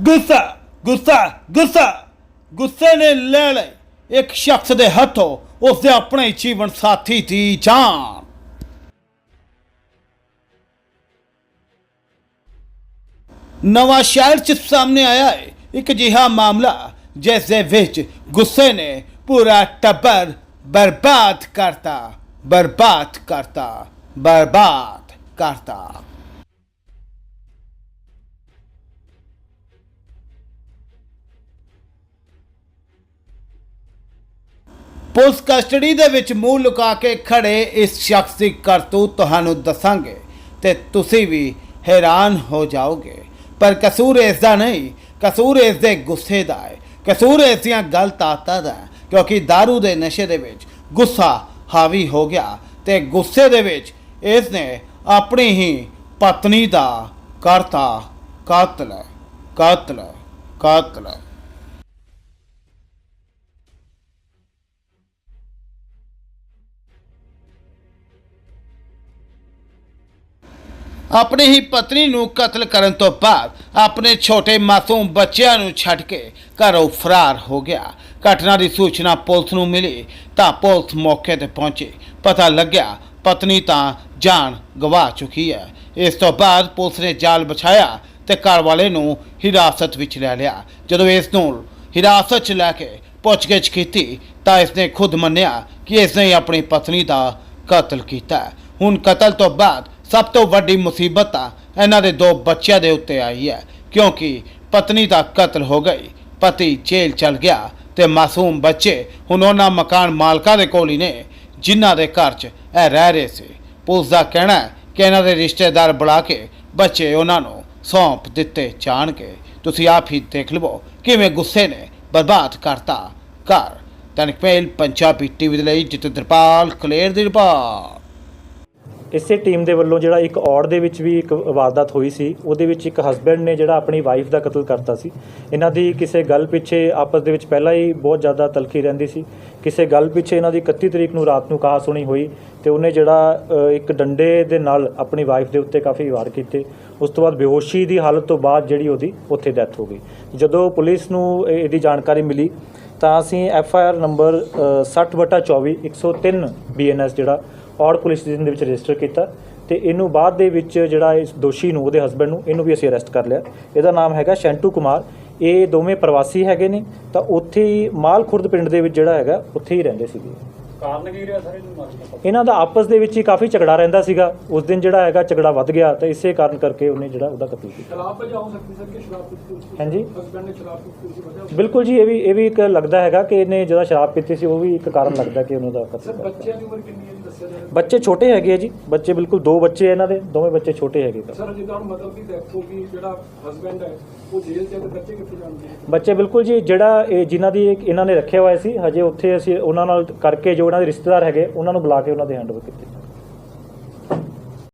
ਗੁੱਸਾ ਗੁੱਸਾ ਗੁੱਸਾ। ਗੁੱਸੇ ਨੇ ਲੈ ਲਈ ਇੱਕ ਸ਼ਖਸ ਦੇ ਹੱਥੋਂ ਉਸਦੇ ਆਪਣੇ ਜੀਵਨ ਸਾਥੀ ਦੀ ਜਾਨ। ਨਵਾਂ ਸ਼ਹਿਰ ਚ ਸਾਹਮਣੇ ਆਇਆ ਹੈ ਇੱਕ ਜਿਹਾ ਮਾਮਲਾ, ਜਿਸ ਦੇ ਵਿੱਚ ਗੁੱਸੇ ਨੇ ਪੂਰਾ ਟੱਬਰ ਬਰਬਾਦ ਕਰਤਾ। ਬਰਬਾਦ ਕਰਤਾ। ਬਰਬਾਦ ਕਰਤਾ। ਪੁਲਿਸ ਕਸਟਡੀ ਦੇ ਵਿੱਚ ਮੂੰਹ ਲੁਕਾ ਕੇ ਖੜੇ ਇਸ ਸ਼ਖਸ ਦੀ ਕਰਤੂਤ ਤੁਹਾਨੂੰ ਦੱਸਾਂਗੇ ਤੇ ਤੁਸੀਂ ਵੀ ਹੈਰਾਨ ਹੋ ਜਾਓਗੇ। ਪਰ ਕਸੂਰ ਇਸ ਦਾ ਨਹੀਂ, ਕਸੂਰ ਇਸ ਦੇ ਗੁੱਸੇ ਦਾ ਹੈ। ਕਸੂਰ ਇਸ ਦੀਆਂ ਗਲਤ ਆਦਤਾਂ ਦਾ ਕਿਉਂਕਿ दारू ਦੇ ਨਸ਼ੇ ਦੇ ਵਿੱਚ ਗੁੱਸਾ ਹਾਵੀ ਹੋ ਗਿਆ ਤੇ ਗੁੱਸੇ ਦੇ ਵਿੱਚ ਇਸ ਨੇ ਆਪਣੀ ਹੀ ਪਤਨੀ ਦਾ ਕਰਤਾ ਕਾਤਲ ਕਾਤਲ ਕਾਤਲ ਆਪਣੀ ਹੀ ਪਤਨੀ ਨੂੰ ਕਤਲ ਕਰਨ ਤੋਂ ਬਾਅਦ ਆਪਣੇ ਛੋਟੇ ਮਾਸੂਮ ਬੱਚਿਆਂ ਨੂੰ ਛੱਡ ਕੇ ਘਰੋਂ ਫਰਾਰ ਹੋ ਗਿਆ। ਘਟਨਾ ਦੀ ਸੂਚਨਾ ਪੁਲਿਸ ਨੂੰ ਮਿਲੀ ਤਾਂ ਪੁਲਿਸ ਮੌਕੇ ਤੇ ਪਹੁੰਚੀ। ਪਤਾ ਲੱਗਿਆ, ਪਤਨੀ ਤਾਂ ਜਾਨ ਗਵਾ ਚੁੱਕੀ ਹੈ। ਇਸ ਤੋਂ ਬਾਅਦ ਪੁਲਿਸ ਨੇ ਜਾਲ ਵਿਛਾਇਆ ਤੇ ਘਰ ਵਾਲੇ ਨੂੰ ਹਿਰਾਸਤ ਵਿੱਚ ਲੈ ਲਿਆ। ਜਦੋਂ ਇਸ ਨੂੰ ਹਿਰਾਸਤ 'ਚ ਲੈ ਕੇ ਪੁੱਛਗਿੱਛ ਕੀਤੀ ਤਾਂ ਇਸ ਨੇ ਖੁਦ ਮੰਨਿਆ ਕਿ ਇਸ ਨੇ ਆਪਣੀ ਪਤਨੀ ਦਾ ਕਤਲ ਕੀਤਾ। ਹੁਣ ਕਤਲ ਤੋਂ ਬਾਅਦ ਸਭ ਤੋਂ ਵੱਡੀ ਮੁਸੀਬਤ ਤਾਂ ਇਹਨਾਂ ਦੇ ਦੋ ਬੱਚਿਆਂ ਦੇ ਉੱਤੇ ਆਈ ਹੈ, ਕਿਉਂਕਿ ਪਤਨੀ ਦਾ ਕਤਲ ਹੋ ਗਈ, ਪਤੀ ਜੇਲ੍ਹ ਚਲ ਗਿਆ ਤੇ ਮਾਸੂਮ ਬੱਚੇ ਹੁਣ ਉਹਨਾਂ ਮਕਾਨ ਮਾਲਕਾਂ ਦੇ ਕੋਲ ਹੀ ਨੇ, ਜਿਨ੍ਹਾਂ ਦੇ ਘਰ 'ਚ ਇਹ ਰਹਿ ਰਹੇ ਸੀ। ਪੁਲਿਸ ਦਾ ਕਹਿਣਾ ਹੈ ਕਿ ਇਹਨਾਂ ਦੇ ਰਿਸ਼ਤੇਦਾਰ ਬੁਲਾ ਕੇ ਬੱਚੇ ਉਹਨਾਂ ਨੂੰ ਸੌਂਪ ਦਿੱਤੇ ਜਾਣਗੇ। ਤੁਸੀਂ ਆਪ ਹੀ ਦੇਖ ਲਵੋ ਕਿਵੇਂ ਗੁੱਸੇ ਨੇ, ਬਰਬਾਦ ਕਰਤਾ ਘਰ। ਤਨਕ ਪਹਿਲ ਪੰਜਾਬੀ ਟੀਵੀ ਦੇ ਲਈ ਜਤਿੰਦਰਪਾਲ ਕਲੇਰ ਦੀ ਰਿਪੋਰਟ। ਇਸੇ ਟੀਮ ਦੇ ਵੱਲੋਂ ਜਿਹੜਾ ਇੱਕ ਔੜ ਦੇ ਵਿੱਚ ਵੀ ਇੱਕ ਵਾਰਦਾਤ ਹੋਈ ਸੀ, ਉਹਦੇ ਵਿੱਚ ਇੱਕ ਹਸਬੈਂਡ ਨੇ ਜਿਹੜਾ ਆਪਣੀ ਵਾਈਫ ਦਾ ਕਤਲ ਕਰਤਾ ਸੀ। ਇਹਨਾਂ ਦੀ ਕਿਸੇ ਗੱਲ ਪਿੱਛੇ ਆਪਸ ਦੇ ਵਿੱਚ ਪਹਿਲਾਂ ਹੀ ਬਹੁਤ ਜ਼ਿਆਦਾ ਤਲਖੀ ਰਹਿੰਦੀ ਸੀ। ਕਿਸੇ ਗੱਲ ਪਿੱਛੇ ਇਹਨਾਂ ਦੀ 31 ਤਰੀਕ ਨੂੰ ਰਾਤ ਨੂੰ ਕਹਾ ਸੁਣੀ ਹੋਈ ਤੇ ਉਹਨੇ ਜਿਹੜਾ ਇੱਕ ਡੰਡੇ ਦੇ ਨਾਲ ਆਪਣੀ ਵਾਈਫ ਦੇ ਉੱਤੇ ਕਾਫੀ ਵਾਰ ਕੀਤੇ। ਉਸ ਤੋਂ ਬਾਅਦ ਬੇਹੋਸ਼ੀ ਦੀ ਹਾਲਤ ਤੋਂ ਬਾਅਦ ਜਿਹੜੀ ਉਹਦੀ ਉੱਥੇ ਡੈਥ ਹੋ ਗਈ। ਜਦੋਂ ਪੁਲਿਸ ਨੂੰ ਇਹਦੀ ਜਾਣਕਾਰੀ ਮਿਲੀ, ਤਾਂ ਅਸੀਂ F I R number 60/24 103 BNS ਜਿਹੜਾ ਔੜ ਪੁਲਿਸ ਸਟੇਸ਼ਨ ਦੇ ਵਿੱਚ ਰਜਿਸਟਰ ਕੀਤਾ ਤੇ ਇਹਨੂੰ ਬਾਅਦ ਦੇ ਵਿੱਚ ਜਿਹੜਾ ਇਸ ਦੋਸ਼ੀ ਨੂੰ, ਉਹਦੇ ਹਸਬੰਡ ਨੂੰ, ਇਹਨੂੰ ਵੀ ਅਸੀਂ ਅਰੈਸਟ ਕਰ ਲਿਆ। ਇਹਦਾ ਨਾਮ ਹੈਗਾ ਸ਼ੈਂਟੂ ਕੁਮਾਰ। ਇਹ ਦੋਵੇਂ ਪ੍ਰਵਾਸੀ ਹੈਗੇ ਨੇ, ਤਾਂ ਉੱਥੇ ਹੀ ਮਾਲ ਖੁਰਦ ਪਿੰਡ ਦੇ ਵਿੱਚ ਜਿਹੜਾ ਹੈਗਾ, ਉੱਥੇ ਹੀ ਰਹਿੰਦੇ ਸੀਗੇ। ਕਾਰਨ ਕੀ ਰਿਹਾ ਸਾਰੇ ਨੂੰ ਮਾਰਨ ਇਹਨਾਂ ਦਾ ਆਪਸ ਦੇ ਵਿੱਚ ਹੀ ਕਾਫੀ ਝਗੜਾ ਰਹਿੰਦਾ ਸੀਗਾ। ਉਸ ਦਿਨ ਜਿਹੜਾ ਹੈਗਾ ਝਗੜਾ ਵੱਧ ਗਿਆ ਤਾਂ ਇਸੇ ਕਾਰਨ ਕਰਕੇ ਉਹਨੇ ਜਿਹੜਾ ਉਹਦਾ ਕਤਲ ਕੀਤਾ। ਖਿਲਾਫ ਵਜ੍ਹਾ ਹੋ ਸਕਦੀ ਸਰ ਕਿ ਸ਼ਰਾਬ ਪੀਤੀ ਸੀ? ਹਾਂਜੀ। ਹਸਬੰਡ ਨੇ ਸ਼ਰਾਬ ਪੀਤੀ ਸੀ ਵਜ੍ਹਾ ਬਿਲਕੁਲ ਜੀ ਇਹ ਵੀ ਇਹ ਵੀ ਇੱਕ ਲੱਗਦਾ ਹੈਗਾ ਕਿ ਇਹਨੇ ਜਦੋਂ ਸ਼ਰਾਬ ਪੀਤੀ ਸੀ ਉਹ ਵੀ ਇੱਕ ਕਾਰਨ ਲੱਗਦਾ ਕਿ ਉਹਨੂੰ ਦਾ ਕਤਲ ਸਰ ਕਰਤਾ। ਬੱਚਿਆਂ ਦੀ ਉਮਰ ਕਿੰਨੀ ਹੈ ਜੀ ਦੱਸਿਆ ਜਾ ਰਿਹਾ ਬੱਚੇ ਛੋਟੇ ਹੈਗੇ ਆ ਜੀ। ਬੱਚੇ ਬਿਲਕੁਲ ਦੋ ਬੱਚੇ ਇਹਨਾਂ ਦੇ ਦੋਵੇਂ ਬੱਚੇ ਛੋਟੇ ਹੈਗੇ। ਸਰ ਜਿੱਦਾਂ ਹੁਣ ਮਤਲਬ ਦੀ ਡੈਥ ਹੋ ਗਈ ਜਿਹੜਾ ਹਸਬੰਡ ਹੈ ਉਹ ਜੇਲ੍ਹ 'ਚ ਹੈ ਤੇ ਬੱਚੇ ਕਿੱਥੇ ਜਾਣਗੇ? ਬੱਚੇ ਬਿਲਕੁਲ ਜੀ ਜਿਹੜਾ ਇਹ ਜਿਨ੍ਹਾਂ ਦੀ ਇਹ- ਇਹਨਾਂ ਨੇ ਰੱਖਿਆ ਹੋਇਆ ਸੀ ਹਜੇ ਉੱਥੇ ਅਸੀਂ ਉਹਨਾਂ ਨਾਲ ਕਰਕੇ ਜੋ ਉਹਨਾਂ ਦੇ ਰਿਸ਼ਤੇਦਾਰ ਹੈਗੇ ਉਹਨਾਂ ਨੂੰ ਬੁਲਾ ਕੇ ਉਹਨਾਂ ਦੇ ਹੈਂਡਓਵਰ ਕੀਤੇ।